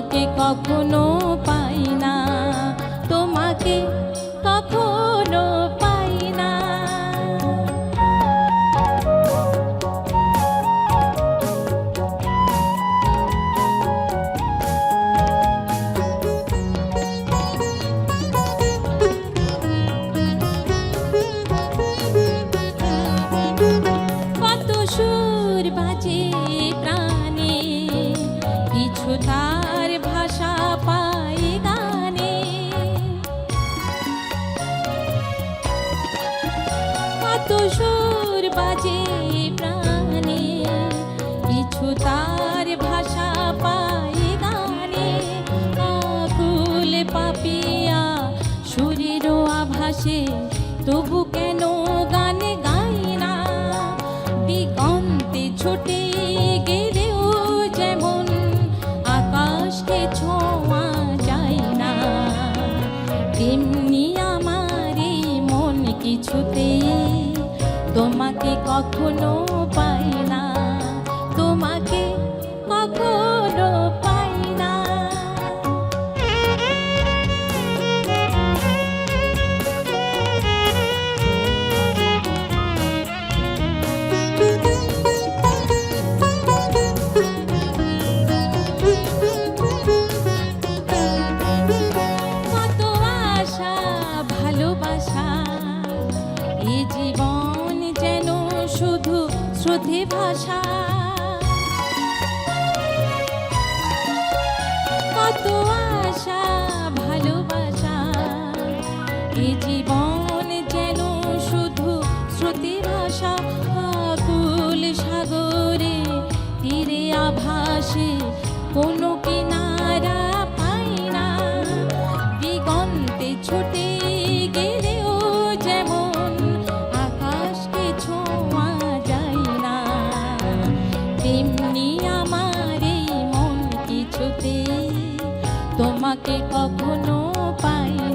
তোমাকে কখনো পাই সুর বাজে প্রাণে, কিছু তার ভাষা পাই গানে। পাপিয়া তবু কেন গান গাই না? দিগন্তে ছুটে গেলেও যেমন আকাশকে ছোঁয়া যায় না, তেমনি আমার মন কিছুতে তোমাকে কখনো পাই না। তোমাকে কখনো শুধু শ্রদ্ধে ভাষা। কত আশা, ভালোবাসা, এ জীবন যেন শুধু শ্রুতি ভাষা। আকুল সাগরে তীরে আভাসে কোনো তোমাকে কখনো পাই